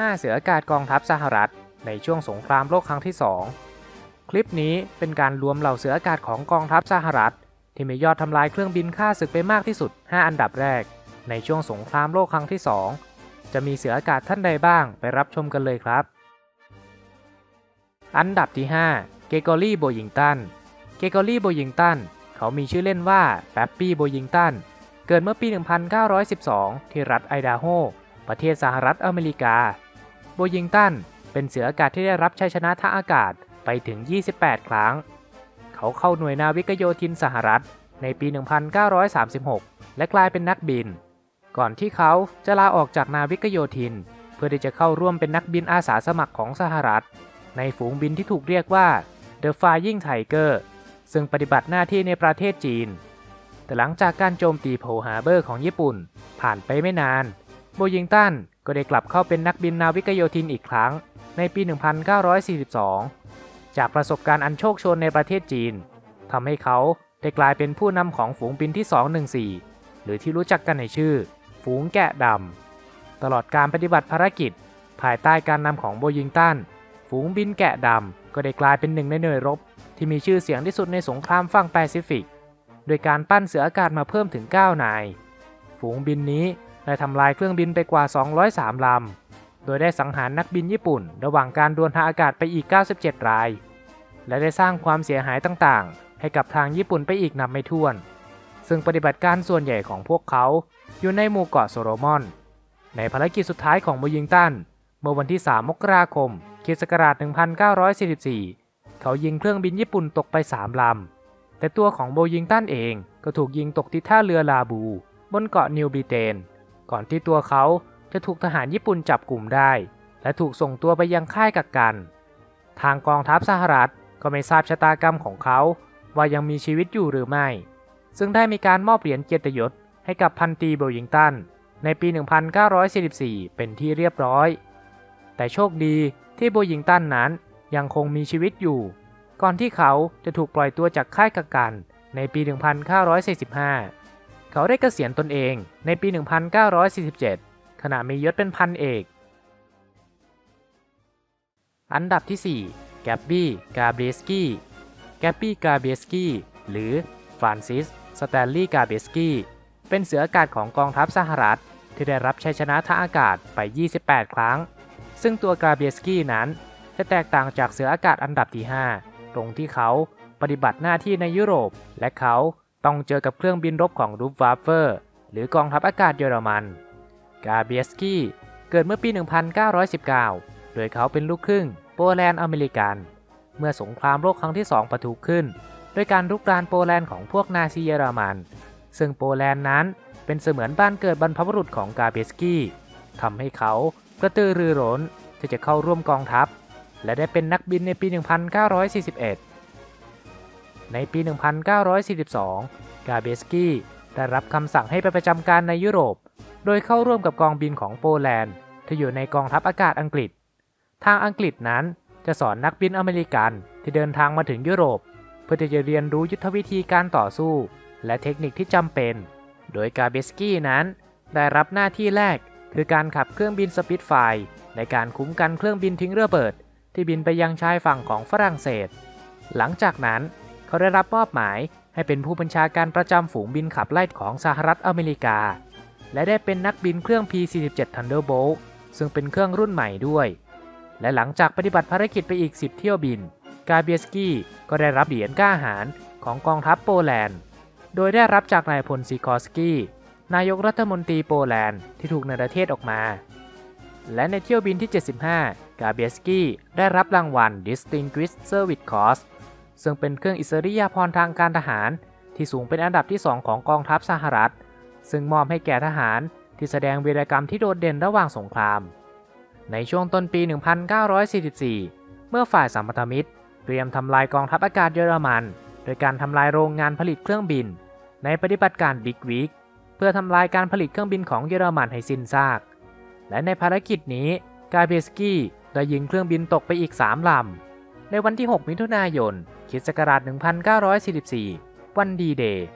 5 เสืออากาศกองทัพสหรัฐ ในช่วงสงครามโลกครั้งที่ 2 คลิปนี้เป็นการรวมเหล่าเสืออากาศของกองทัพสหรัฐ ที่มียอดทำลายเครื่องบินฆ่าศึกไปมากที่สุด 5 อันดับแรก ในช่วงสงครามโลกครั้งที่ 2 จะมีเสืออากาศท่านใดบ้างไปรับชมกันเลยครับ อันดับที่ 5 เกกอรี่โบยิงตัน เกกอรี่โบยิงตันเขามีชื่อเล่นว่าแปปปี้โบยิงตันเกิดเมื่อปี 1912 ที่รัฐไอดาโฮ ประเทศสหรัฐอเมริกา บยิงตันเป็นเสืออากาศที่ได้รับชัยชนะทางอากาศไปถึง 28 ครั้ง เขาเข้าหน่วยนาวิกโยธินสหรัฐ ในปี 1936 และกลายเป็นนักบิน ก่อนที่เขาจะลาออกจากนาวิกโยธิน เพื่อที่จะเข้าร่วมเป็นนักบินอาสาสมัครของสหรัฐ ในฝูงบินที่ถูกเรียกว่า The Flying Tiger ซึ่งปฏิบัติหน้าที่ในประเทศจีน แต่หลังจากการโจมตีโพฮาเบอร์ของญี่ปุ่น ผ่านไปไม่นาน โบยิงตัน ก็ได้กลับเข้าเป็นนักบินนาวิกโยธินอีกครั้ง ในปี 1942 จากประสบการณ์อันโชคชนในประเทศจีนทำให้เขาได้กลายเป็นผู้นำของฝูงบินที่ 214 หรือที่รู้จักกันในชื่อ ฝูงแกะดำ ตลอดการปฏิบัติภารกิจ ภายใต้การนำของโบยิงตัน ฝูงบินแกะดำ ก็ได้กลายเป็นหนึ่งในหน่วยรบ ที่มีชื่อเสียงที่สุดในสงครามฝั่งแปซิฟิก โดยการปั้นเสืออากาศมาเพิ่มถึง 9 นาย ฝูงบินนี้ ได้ทำลายเครื่องบินไปกว่า 203 ลำ โดยได้สังหารนักบินญี่ปุ่น ระหว่างการดวลทางอากาศไปอีก 97 ราย และได้สร้างความเสียหายต่างๆ ให้กับทางญี่ปุ่นไปอีกนับไม่ถ้วน ซึ่งปฏิบัติการส่วนใหญ่ของพวกเขาอยู่ในหมู่เกาะโซโลมอน ในภารกิจสุดท้ายของโบยิงตัน เมื่อวันที่ 3 มกราคมคริสต์ศักราช 1944 เขายิงเครื่องบินญี่ปุ่นตกไป 3 ลำ แต่ตัวของโบยิงตันเองก็ถูกยิงตกที่ท่าเรือลาบู บนเกาะนิวบริเตน ก่อนที่ตัวเขาจะถูกทหารญี่ปุ่นจับกลุ่มได้ และถูกส่งตัวไปยังค่ายกักกัน ทางกองทัพสหรัฐก็ไม่ทราบชะตากรรมของเขา ว่ายังมีชีวิตอยู่หรือไม่ ซึ่งได้มีการมอบเหรียญเกียรติยศให้กับพันตีโบยิงตันในปี 1944 เป็นที่เรียบร้อย แต่โชคดีที่โบยิงตันนั้นยังคงมีชีวิตอยู่ ก่อนที่เขาจะถูกปล่อยตัวจากค่ายกักกันในปี 1945 เขาได้เกษียณตนเองในปี 1947 ขณะมียศเป็นพันเอก อันดับที่ 4 แกบบี้ กาเบรสกี้ แกบบี้ กาเบรสกี้ หรือ ฟรานซิส สแตนลีย์ กาเบรสกี้ เป็นเสืออากาศของกองทัพสหรัฐ ที่ได้รับชัยชนะทางอากาศไป 28 ครั้ง ซึ่งตัวกาเบรสกี้นั้นจะแตกต่างจากเสืออากาศอันดับที่ 5 ตรงที่เขาปฏิบัติหน้าที่ในยุโรป และเขา ต้องเจอกับเครื่องบินรบของรูฟวาเฟอร์ หรือกองทัพอากาศเยอรมัน กาเบียสกี้เกิดเมื่อปี 1919 โดยเขาเป็นลูกครึ่งโปแลนด์อเมริกัน เมื่อสงครามโลกครั้งที่2ปะทุขึ้น ด้วยการรุกรานโปแลนด์ของพวกนาซีเยอรมัน ซึ่งโปแลนด์นั้นเป็นเสมือนบ้านเกิดบรรพบุรุษของกาเบียสกี้ทำให้เขากระตือรือร้นที่จะเข้าร่วมกองทัพ และได้เป็นนักบินในปี 1941 ในปี 1942 กาเบสกี้ได้รับคำสั่งให้ไปประจำการในยุโรป โดยเข้าร่วมกับกองบินของโปแลนด์ที่อยู่ในกองทัพอากาศอังกฤษ ทางอังกฤษนั้นจะสอนนักบินอเมริกันที่เดินทางมาถึงยุโรป เพื่อที่จะเรียนรู้ยุทธวิธีการต่อสู้ และเทคนิคที่จำเป็น โดยกาเบสกี้นั้น ได้รับหน้าที่แรกคือการขับเครื่องบินสปิดไฟในการคุ้มกันเครื่องบินทิ้งระเบิด ที่บินไปยังชายฝั่งของฝรั่งเศส หลังจากนั้น เขาได้รับมอบหมายให้เป็นผู้บัญชาการประจำฝูงบินขับไล่ของสหรัฐอเมริกา และได้เป็นนักบินเครื่อง P-47 Thunderbolt ซึ่งเป็นเครื่องรุ่นใหม่ด้วย และหลังจากปฏิบัติภารกิจไปอีก 10 เที่ยวบิน กาเบียสกี้ก็ได้รับเหรียญก้าหาญของกองทัพโปแลนด์ โดยได้รับจากนายพลซิคอสกี้ นายกรัฐมนตรีโปแลนด์ที่ถูกนรเทศออกมา และในเที่ยวบินที่ 75 กาเบียสกี้ได้รับรางวัล Distinguished Service Cross ซึ่งเป็นเครื่องอิสริยาภรณ์ทางการทหาร ที่สูงเป็นอันดับที่ 2 ของกองทัพสหรัฐ ซึ่งมอบให้แก่ทหารที่แสดงวีรกรรมที่โดดเด่นระหว่างสงคราม ในช่วงต้นปี 1944 เมื่อฝ่ายสัมพันธมิตร เตรียมทำลายกองทัพอากาศเยอรมัน โดยการทำลายโรงงานผลิตเครื่องบิน ในปฏิบัติการบิ๊กวิกเพื่อทำลายการผลิตเครื่องบินของเยอรมันให้สิ้นซาก และในภารกิจนี้กาเบสกี้ได้ยิงเครื่องบินตกไปอีก 3 ลำ ในวันที่ 6 มิถุนายนคิศักราช 1944 วันดีเดย์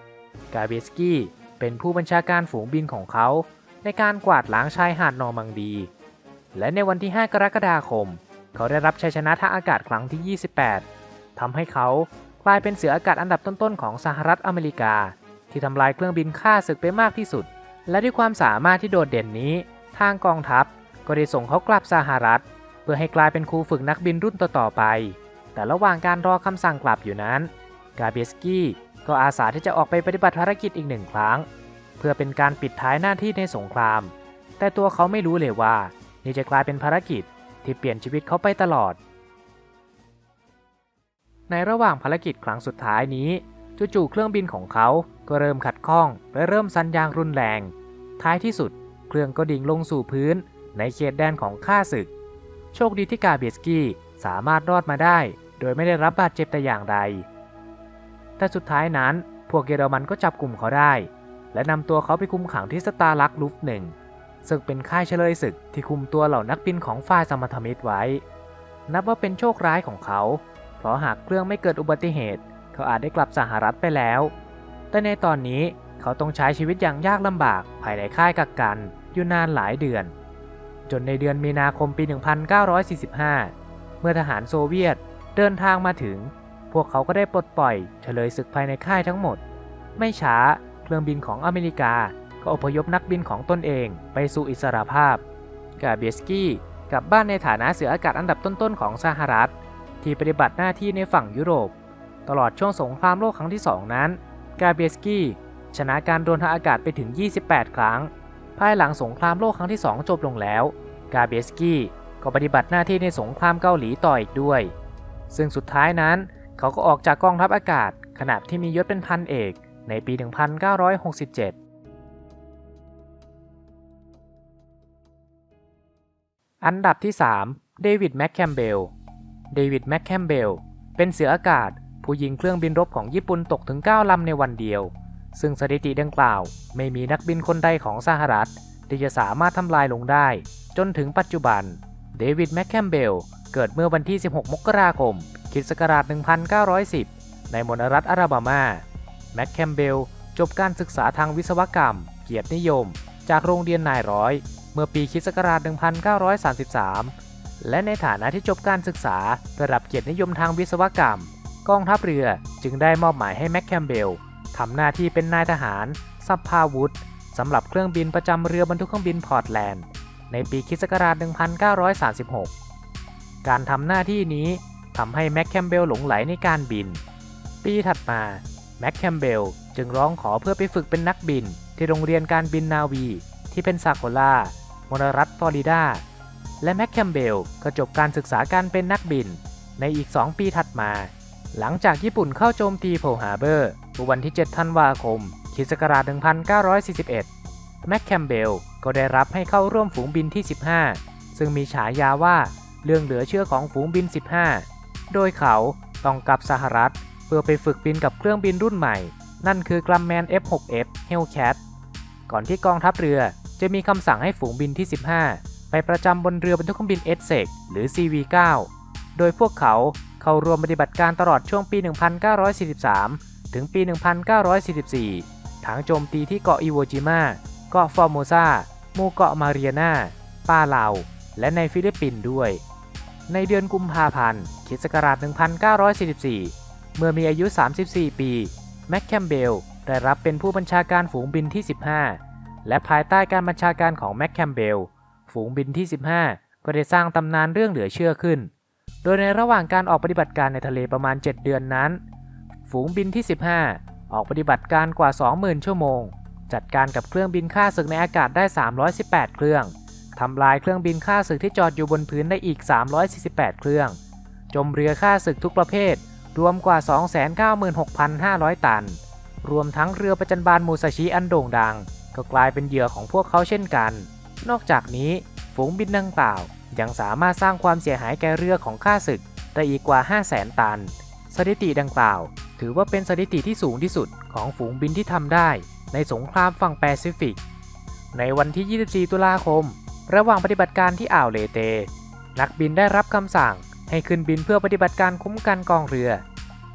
กาเบสกี้เป็นผู้บัญชาการฝูงบินของเขา ในการกวาดล้างชายหาดนอร์มังดี และในวันที่ 5 กรกฎาคม เขาได้รับชัยชนะทางอากาศครั้งที่ 28ทำให้เขากลายเป็นเสืออากาศอันดับต้นๆของสหรัฐอเมริกา ที่ทำลายเครื่องบินฆ่าศึกไปมากที่สุด และด้วยความสามารถที่โดดเด่นนี้ ทางกองทัพก็ได้ส่งเขากลับสหรัฐ เพื่อให้กลายเป็นครูฝึกนักบินรุ่นต่อๆไป แต่ระหว่างการรอคำสั่งกลับอยู่นั้น กาเบสกี้ก็อาสาที่จะออกไปปฏิบัติภารกิจอีกหนึ่งครั้ง เพื่อเป็นการปิดท้ายหน้าที่ในสงคราม แต่ตัวเขาไม่รู้เลยว่า นี่จะกลายเป็นภารกิจที่เปลี่ยนชีวิตเขาไปตลอด ในระหว่างภารกิจครั้งสุดท้ายนี้จู่ๆเครื่องบินของเขาก็เริ่มขัดข้องและเริ่มสัญญางรุนแรง ท้ายที่สุด เครื่องก็ดิ่งลงสู่พื้น ในเขตแดนของข้าศึก โชคดีที่กาเบสกี้สามารถรอดมาได้ โดยไม่ได้รับบาดเจ็บแต่อย่างใด แต่สุดท้ายนั้นพวกเยอรมันก็จับกลุ่มเขาได้ และนำตัวเขาไปคุมขังที่สตาร์ลักลุฟหนึ่งซึ่งเป็นค่ายเฉลยศึกที่คุมตัวเหล่านักบินของฝ่ายสมรรถมิตรไว้ นับว่าเป็นโชคร้ายของเขา เพราะหากเครื่องไม่เกิดอุบัติเหตุ เขาอาจได้กลับสหรัฐไปแล้ว แต่ในตอนนี้เขาต้องใช้ชีวิตอย่างยากลำบากภายในค่ายกักกันอยู่นานหลายเดือน จนในเดือนมีนาคมปี 1945 เมื่อทหารโซเวียต เดินทางมาถึง พวกเขาก็ได้ปลดปล่อยเฉลยศึกภายในค่ายทั้งหมด ไม่ช้าเครื่องบินของอเมริกาก็อพยพนักบินของตนเองไปสู่อิสรภาพ กาเบสกี้กลับบ้านในฐานะเสืออากาศอันดับต้นๆของสหรัฐ ที่ปฏิบัติหน้าที่ในฝั่งยุโรป ตลอดช่วงสงครามโลกครั้งที่ 2 นั้น กาเบสกี้ชนะการโดนทางอากาศไปถึง 28 ครั้ง ภายหลังสงครามโลกครั้งที่ 2 จบลงแล้ว กาเบสกี้ก็ปฏิบัติหน้าที่ในสงครามเกาหลีต่ออีกด้วย ซึ่งสุดท้ายนั้นเขาก็ออกจากกองทัพอากาศ ขณะที่มียศเป็นพันเอกในปี 1967อันดับที่ 3 เดวิด แมคแคมเบล เดวิด แมคแคมเบล เป็นเสืออากาศ ผู้ยิงเครื่องบินรบของญี่ปุ่นตกถึง 9 ลำในวันเดียว ซึ่งสถิติดังกล่าว ไม่มีนักบินคนใดของสหรัฐ ที่จะสามารถทำลายลงได้ จนถึงปัจจุบัน เดวิด แมคแคมเบล เกิดเมื่อวันที่ 16 มกราคมคิศักราช 1910 ในมณรัฐอาราบามา แมคแคมเบล จบการศึกษาทางวิศวกรรม เกียรตินิยม จากโรงเรียนนายร้อย เมื่อปีคิศักราช 1933 และในฐานะที่จบการศึกษาระดับเกียรตินิยมทางวิศวกรรม กองทัพเรือจึงได้มอบหมายให้แมคแคมเบลทำหน้าที่เป็นนายทหารซับพาวุธสำหรับเครื่องบินประจำเรือบรรทุกเครื่องบินพอร์ตแลนด์ ในปีคิศักราช 1936 การทำหน้าที่นี้ทำให้แมคแคมเบลหลงไหลในการบิน ปีถัดมาแมคแคมเบลจึงร้องขอเพื่อไปฝึกเป็นนักบิน ที่โรงเรียนการบินนาวี ที่เป็นซาโคลามณรัฐฟลอริดา และแมคแคมเบลก็จบการศึกษาการเป็นนักบิน ในอีก 2 ปีถัดมา หลังจากญี่ปุ่นเข้าโจมตีโพฮาร์เบอร์วันที่ 7 ธันวาคมคิศักราช 1941 แมคแคมเบลก็ได้รับให้เข้าร่วมฝูงบินที่ 15 ซึ่งมีฉายาว่า เรื่องเหลือเชื่อของฝูงบิน 15 โดยเขาต้องกลับสหรัฐ เพื่อไปฝึกบินกับเครื่องบินรุ่นใหม่ นั่นคือกลัมแมน F6F Hellcat ก่อนที่กองทัพเรือจะมีคำสั่งให้ฝูงบินที่ 15 ไปประจำบนเรือบรรทุกเครื่องบิน e s e c หรือ CV9 โดยพวกเขาเข้าร่วมปฏิบัติการตลอดช่วงปี 1943 ถึงปี 1944 ทั้งโจมตีที่เกาะอิโวจิมะเกาะฟอร์โมซาหมู่เกาะมาเรียนาป้าลาว และในฟิลิปปินส์ด้วย ในเดือนกุมภาพันธ์คิศกราช1944 เมื่อมีอายุ 34 ปี แมคแคมเบลได้รับเป็นผู้บัญชาการฝูงบินที่ 15 และภายใต้การบัญชาการของแมคแคมเบล ฝูงบินที่ 15 ก็ได้สร้างตำนานเรื่องเหลือเชื่อขึ้น โดยในระหว่างการออกปฏิบัติการในทะเลประมาณ 7 เดือนนั้น ฝูงบินที่ 15 ออกปฏิบัติการกว่า 20,000 ชั่วโมง จัดการกับเครื่องบินฆ่าศึกในอากาศได้ 318 เครื่อง ทำลายเครื่องบินฆ่าศึกที่จอดอยู่บนพื้นได้อีก 348 เครื่อง จมเรือฆ่าศึกทุกประเภท รวมกว่า 296,500 ตัน รวมทั้งเรือประจันบานมูซาชิอันโด่งดัง ก็กลายเป็นเหยื่อของพวกเขาเช่นกัน นอกจากนี้ฝูงบินดังกล่าว ยังสามารถสร้างความเสียหายแก่เรือของข้าศึกได้อีกกว่า 500,000 ตัน สถิติดังกล่าว ถือว่าเป็นสถิติที่สูงที่สุดของฝูงบินที่ทำได้ ในสงครามฝั่งแปซิฟิก ในวันที่ 24 ตุลาคม ระหว่างปฏิบัติการที่อ่าวเลเต นักบินได้รับคำสั่งให้ขึ้นบินเพื่อปฏิบัติการคุ้มกันกองเรือ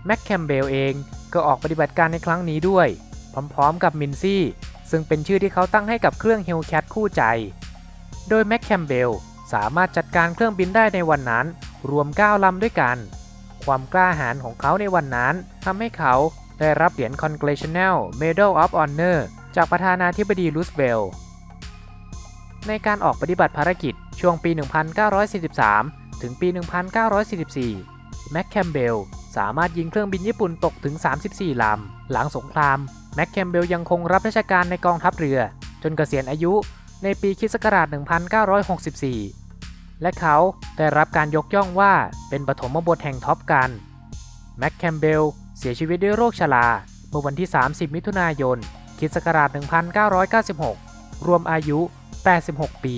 แม็กแคมเบลเองก็ออกปฏิบัติการในครั้งนี้ด้วย พร้อมๆกับมินซี่ ซึ่งเป็นชื่อที่เขาตั้งให้กับเครื่องเฮลแคทคู่ใจ โดยแม็กแคมเบลสามารถจัดการเครื่องบินได้ในวันนั้น รวม 9 ลำด้วยกัน ความกล้าหาญของเขาในวันนั้นทำให้เขาได้รับเหรียญ Congressional Medal of Honor จากประธานาธิบดีรูสเวลต์ ในการออกปฏิบัติภารกิจช่วงปี 1943 ถึงปี 1944 แม็กแคมเบลสามารถยิงเครื่องบินญี่ปุ่นตกถึง 34 ลำ หลังสงคราม แม็กแคมเบลยังคงรับราชการในกองทัพเรือ จนเกษียณอายุในปีคิศักราช 1964 และเขาได้รับการยกย่องว่าเป็นปฐมบทแห่งท็อปกัน แม็กแคมเบลเสียชีวิตด้วยโรคชราเมื่อวันที่ 30 มิถุนายนคิศักราช 1996 รวมอายุ 86 ปี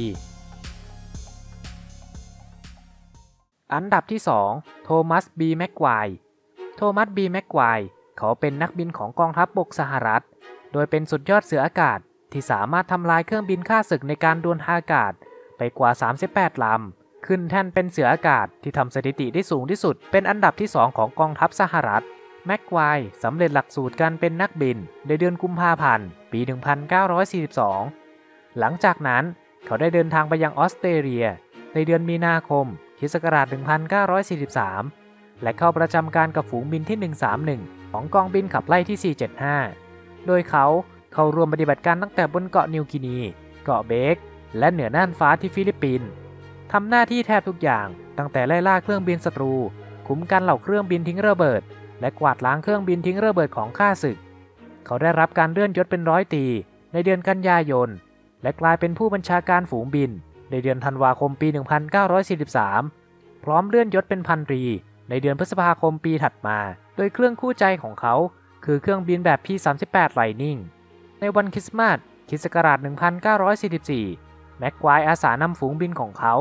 อันดับที่ 2 โทมัส บี แม็กควโทมัส บี แม็กควเขาเป็นนักบินของกองทัพบบกสหรัฐ โดยเป็นสุดยอดเสืออากาศที่สามารถทำลายเครื่องบินฆ่าศึกในการดวลทาอากาศไปกว่า 38 ลำ ขึ้นแท่นเป็นเสืออากาศที่ทำสถิติได้สูงที่สุด เป็นอันดับที่ 2 ของกองทัพสหรัฐ แม็กควสำเร็จหลักสูตรการเป็นนักบินในเดือนกุมภาพันธ์ ปี 1942 หลังจากนั้นเขาได้เดินทางไปยังออสเตรเลีย ในเดือนมีนาคมคิศกราช1943 และเข้าประจำการกับฝูงบินที่ 131 ของกองบินขับไล่ที่ 475 โดยเขาเข้าร่วมปฏิบัติการตั้งแต่บนเกาะนิวกินี เกาะเบก และเหนือน่านฟ้าที่ฟิลิปปินส์ทำหน้าที่แทบทุกอย่างตั้งแต่ไล่ล่าเครื่องบินศัตรู คุ้มกันเหล่าเครื่องบินทิ้งระเบิด และกวาดล้างเครื่องบินทิ้งระเบิดของข้าศึก เขาได้รับการเลื่อนยศเป็นร้อยตีในเดือนกันยายน และกลายเป็นผู้บัญชาการฝูงบิน ในเดือนธันวาคมปี 1943 พร้อมเลื่อนยศเป็นพันตรี ในเดือนพฤษภาคมปีถัดมา โดยเครื่องคู่ใจของเขา คือเครื่องบินแบบ P-38 Lightning ในวันคริสต์มาสคิศกราช1944 แม็กควายอาสานำฝูงบินของเขา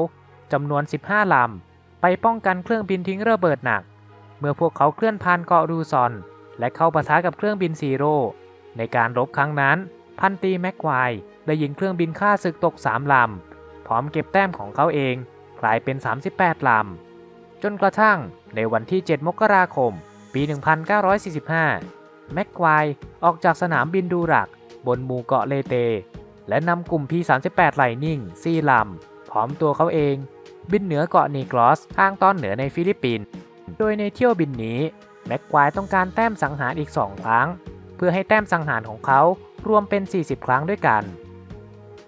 จำนวน 15 ลำ ไปป้องกันเครื่องบินทิ้งระเบิดหนัก เมื่อพวกเขาเคลื่อนผ่านเกาะรูซอน และเข้าปะทะกับเครื่องบินซีโร่ในการรบครั้งนั้น พันตีแม็กควายได้ยิงเครื่องบินฆ่าศึกตก3ลำ พร้อมเก็บแต้มของเขาเองกลายเป็น 38 ลำ จนกระทั่งในวันที่ 7 มกราคม ปี 1945 แม็กควายออกจากสนามบินดูรัก บนหมู่เกาะเลเต และนำกลุ่ม P-38 ไลนิ่ง4ลำ พร้อมตัวเขาเอง บินเหนือเกาะนีกรอสทางตอนเหนือในฟิลิปปินส์ โดยในเที่ยวบินนี้ แม็กควายต้องการแต้มสังหารอีก2ครั้ง พื่อให้แต้มสังหารของเขารวมเป็น 40 ครั้งด้วยกัน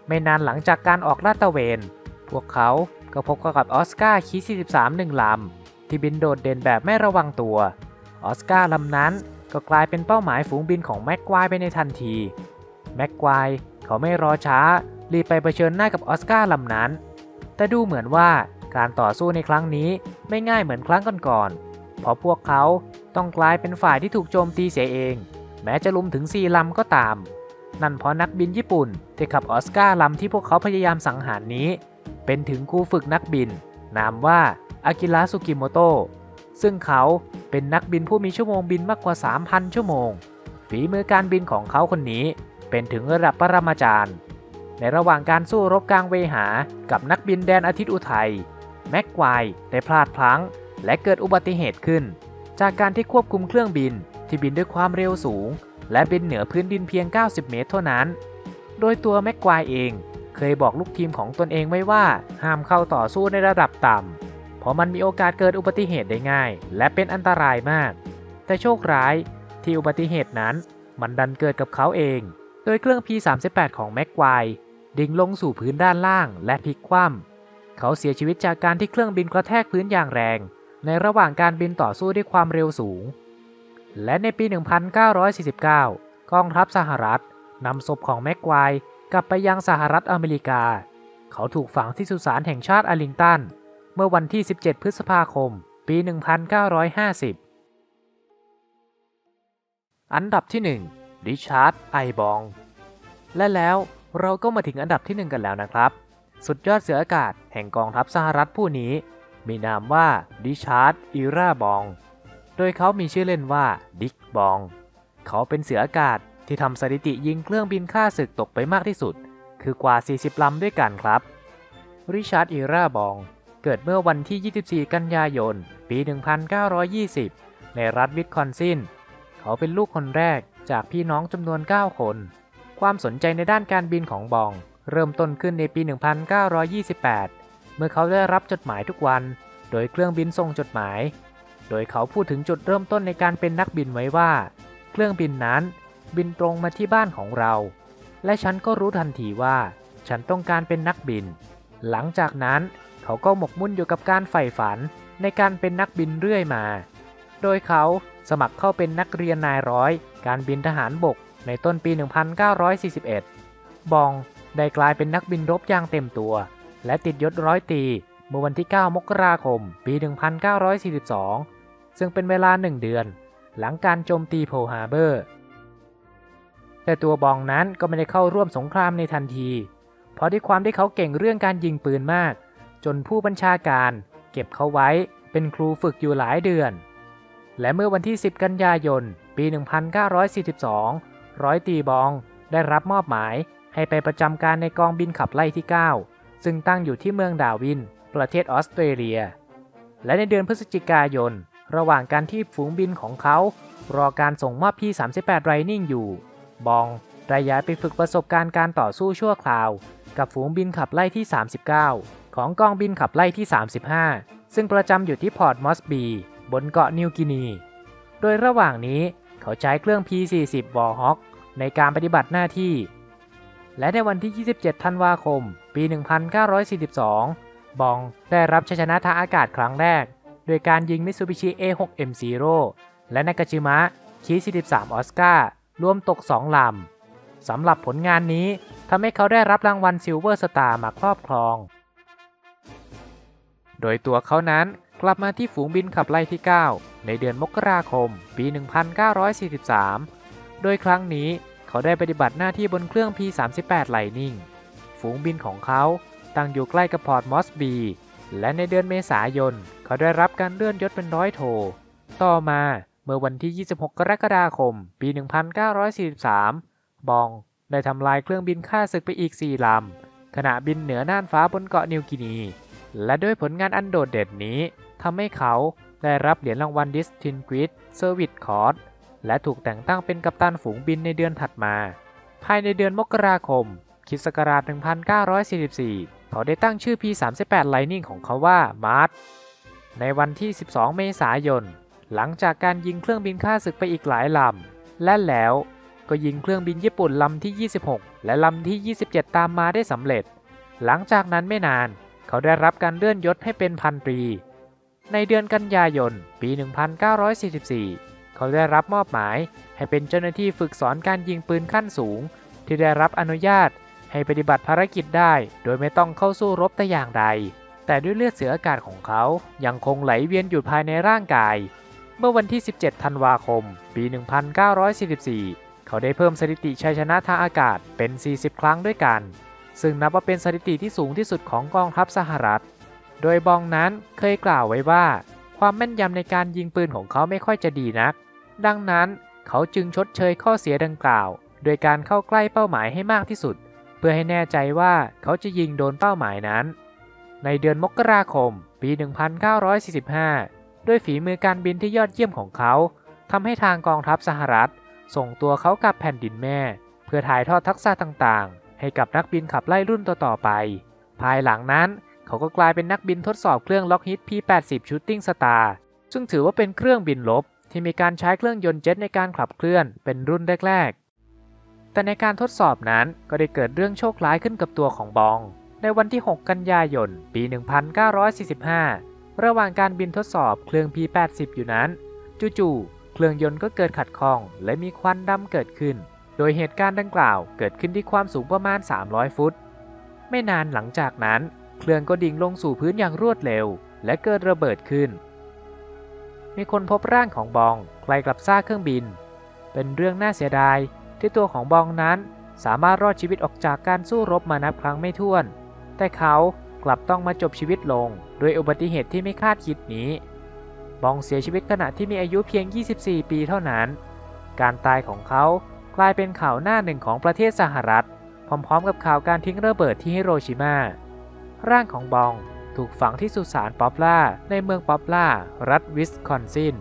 ไม่นานหลังจากการออกลาดตระเวน พวกเขาก็พบกับออสการ์คี43หนึ่งลำ ที่บินโดดเด่นแบบไม่ระวังตัว ออสการ์ลำนั้นก็กลายเป็นเป้าหมายฝูงบินของแม็กควายไปในทันที แม็กควายเขาไม่รอช้ารีบไปเผชิญหน้ากับออสการ์ลำนั้น แต่ดูเหมือนว่าการต่อสู้ในครั้งนี้ไม่ง่ายเหมือนครั้งก่อนๆ เพราะพวกเขาต้องกลายเป็นฝ่ายที่ถูกโจมตีเสียเอง แม้จะลุมถึงสี่ลำก็ตาม นั่นเพราะนักบินญี่ปุ่นที่ขับออสการ์ลำที่พวกเขาพยายามสังหารนี้ เป็นถึงครูฝึกนักบิน นามว่าอากิระสุกิโมโตะซึ่งเขาเป็นนักบินผู้มีชั่วโมงบินมากกว่า 3,000 ชั่วโมง ฝีมือการบินของเขาคนนี้เป็นถึงระดับปรมาจารย์ ในระหว่างการสู้รบกลางเวหากับนักบินแดนอาทิตย์อุทัย แม็กควายได้พลาดพลั้ง และเกิดอุบัติเหตุขึ้น จากการที่ควบคุมเครื่องบิน ที่บินด้วยความเร็วสูง และบินเหนือพื้นดินเพียง 90 เมตรเท่านั้น โดยตัวแม็กควายเองเคยบอกลูกทีมของตนเองไว้ว่าห้ามเข้าต่อสู้ในระดับต่ำ เพราะมันมีโอกาสเกิดอุบัติเหตุได้ง่าย และเป็นอันตรายมาก แต่โชคร้ายที่อุบัติเหตุนั้นมันดันเกิดกับเขาเอง โดยเครื่อง P38 ของแม็กควายดิ่งลงสู่พื้นด้านล่างและพลิกคว่ำเขาเสียชีวิตจากการที่เครื่องบินกระแทกพื้นอย่างแรง ในระหว่างการบินต่อสู้ด้วยความเร็วสูง และในปี 1949 กองทัพสหรัฐนำศพของแม็กควายกลับไปยังสหรัฐอเมริกา เขาถูกฝังที่สุสานแห่งชาติอาริงตัน เมื่อวันที่ 17 พฤษภาคม ปี 1950 อันดับที่ 1 ริชาร์ด ไอบอง และแล้วเราก็มาถึงอันดับที่ 1 กันแล้วนะครับ สุดยอดเสืออากาศแห่งกองทัพสหรัฐผู้นี้ มีนามว่าริชาร์ดอีราบอง โดยเขามีชื่อเล่นว่าดิกบอง เขาเป็นเสืออากาศที่ทำสถิติยิงเครื่องบินฆ่าศึกตกไปมากที่สุด คือกว่า 40 ลำด้วยกันครับ ริชาร์ดอีราบอง เกิดเมื่อวันที่ 24 กันยายน ปี 1920 ในรัฐวิสคอนซิน เขาเป็นลูกคนแรกจากพี่น้องจำนวน 9 คน ความสนใจในด้านการบินของบอง เริ่มต้นขึ้นในปี 1928 เมื่อเขาได้รับจดหมายทุกวัน โดยเครื่องบินส่งจดหมาย โดยเขาพูดถึงจุดเริ่มต้นในการเป็นนักบินไว้ว่า เครื่องบินนั้นบินตรงมาที่บ้านของเรา และฉันก็รู้ทันทีว่า ฉันต้องการเป็นนักบิน หลังจากนั้นเขาก็หมกมุ่นอยู่กับการใฝ่ฝันในการเป็นนักบินเรื่อยมา โดยเขาสมัครเข้าเป็นนักเรียนนายร้อย การบินทหารบกในต้นปี 1941 บองได้กลายเป็นนักบินรบอย่างเต็มตัว และติดยศร้อยตีเมื่อวันที่ 9 มกราคม ปี 1942 ซึ่งเป็นเวลาหนึ่งเดือน หลังการโจมตีโพฮาเบอร์ แต่ตัวบองนั้นก็ไม่ได้เข้าร่วมสงครามในทันที เพราะด้วยความที่เขาเก่งเรื่องการยิงปืนมาก จนผู้บัญชาการ เก็บเขาไว้เป็นครูฝึกอยู่หลายเดือน และเมื่อวันที่ 10 กันยายน ปี 1942 ร้อยตีบองได้รับมอบหมายให้ไปประจำการในกองบินขับไล่ที่ 9 ซึ่งตั้งอยู่ที่เมืองดาวิน ประเทศออสเตรเลีย และในเดือนพฤศจิกายน ระหว่างการที่ฝูงบินของเขา รอการส่งมอบพี่ 38 ไรนิ่งอยู่ บองได้ย้ายไปฝึกประสบการณ์การต่อสู้ชั่วคราว กับฝูงบินขับไล่ที่ 39 ของกองบินขับไล่ที่ 35 ซึ่งประจำอยู่ที่พอร์ตมอสบี บนเกาะนิวกินี โดยระหว่างนี้เขาใช้เครื่อง P-40 วอฮอคในการปฏิบัติหน้าที่ และในวันที่ 27 ธันวาคม ปี 1942 บองได้รับชัยชนะทางอากาศครั้งแรก โดยการยิงมิตซูบิชิ A6M0 และนากาจิมะคี43ออสการ์รวมตก 2 ลำ สำหรับผลงานนี้ทำให้เขาได้รับรางวัลซิลเวอร์สตาร์มาครอบครอง โดยตัวเขานั้นกลับมาที่ฝูงบินขับไล่ที่ 9 ในเดือนมกราคม ปี 1943 โดยครั้งนี้เขาได้ปฏิบัติหน้าที่บนเครื่อง P38 ไลนิ่ง ฝูงบินของเขาตั้งอยู่ใกล้กับพอร์ตมอสบี และในเดือนเมษายน เขาได้รับการเลื่อนยศเป็นร้อยโท ต่อมาเมื่อวันที่ 26 กรกฎาคม ปี 1943 บองได้ทำลายเครื่องบินฆ่าศึกไปอีก 4 ลำ ขณะบินเหนือน่านฟ้าบนเกาะนิวกินี และด้วยผลงานอันโดดเด่นนี้ทำให้เขาได้รับเหรียญรางวัล Distinguished Service Cross และถูกแต่งตั้งเป็นกัปตันฝูงบินในเดือนถัดมา ภายในเดือนมกราคมคิศักราช 1944 เขาได้ตั้งชื่อ P38 Lightning ของเขาว่า Mars ในวันที่ 12 เมษายน หลังจากการยิงเครื่องบินฆ่าศึกไปอีกหลายลำ และแล้วก็ยิงเครื่องบินญี่ปุ่นลำที่ 26 และลำที่ 27 ตามมาได้สำเร็จ หลังจากนั้นไม่นาน เขาได้รับการเลื่อนยศให้เป็นพันตรี ในเดือนกันยายน ปี 1944 เขาได้รับมอบหมายให้เป็นเจ้าหน้าที่ฝึกสอนการยิงปืนขั้นสูง ที่ได้รับอนุญาตให้ปฏิบัติภารกิจได้ โดยไม่ต้องเข้าสู้รบแต่อย่างใด แต่ด้วยเลือดเสืออากาศของเขายังคงไหลเวียนอยู่ภายในร่างกาย เมื่อวันที่ 17 ธันวาคม ปี 1944 เขาได้เพิ่มสถิติชัยชนะทางอากาศเป็น 40 ครั้งด้วยกัน ซึ่งนับว่าเป็นสถิติที่สูงที่สุดของกองทัพสหรัฐ โดยบองนั้นเคยกล่าวไว้ว่า ความแม่นยำในการยิงปืนของเขาไม่ค่อยจะดีนัก ดังนั้นเขาจึงชดเชยข้อเสียดังกล่าว โดยการเข้าใกล้เป้าหมายให้มากที่สุด เพื่อให้แน่ใจว่าเขาจะยิงโดนเป้าหมายนั้น ในเดือนมกราคม ปี 1945 ด้วยฝีมือการบินที่ยอดเยี่ยมของเขาทำให้ทางกองทัพสหรัฐ ส่งตัวเขากลับแผ่นดินแม่ เพื่อถ่ายทอดทักษะต่างๆ ให้กับนักบินขับไล่รุ่นต่อๆไป ภายหลังนั้นเขาก็กลายเป็นนักบินทดสอบเครื่องล็อกฮิต P-80 Shooting Star ซึ่งถือว่าเป็นเครื่องบินลบที่มีการใช้เครื่องยนต์เจ็ตในการขับเคลื่อนเป็นรุ่นแรกๆ แต่ในการทดสอบนั้นก็ได้เกิดเรื่องโชคร้ายขึ้นกับตัวของบอง ในวันที่ 6 กันยายน ปี 1945 ระหว่างการบินทดสอบเครื่อง P-80 อยู่นั้น จู่ๆ เครื่องยนต์ก็เกิดขัดข้อง และมีควันดำเกิดขึ้น โดยเหตุการณ์ดังกล่าวเกิดขึ้นที่ความสูงประมาณ 300 ฟุต ไม่นานหลังจากนั้น เครื่องก็ดิ่งลงสู่พื้นอย่างรวดเร็ว และเกิดระเบิดขึ้น มีคนพบร่างของบองใกล้กับซากเครื่องบิน เป็นเรื่องน่าเสียดายที่ตัวของบองนั้นสามารถรอดชีวิตออกจากการสู้รบมานับครั้งไม่ถ้วน แต่เขากลับต้องมาจบชีวิตลงโดยอุบัติเหตุที่ไม่คาดคิดนี้ บองเสียชีวิตขณะที่มีอายุเพียง 24 ปีเท่านั้น การตายของเขากลายเป็นข่าวหน้าหนึ่งของประเทศสหรัฐ พร้อมๆ กับข่าวการทิ้งระเบิดที่ฮิโรชิมา ร่างของบองถูกฝังที่สุสานป๊อปล่าในเมืองป๊อปล่า รัฐวิสคอนซิน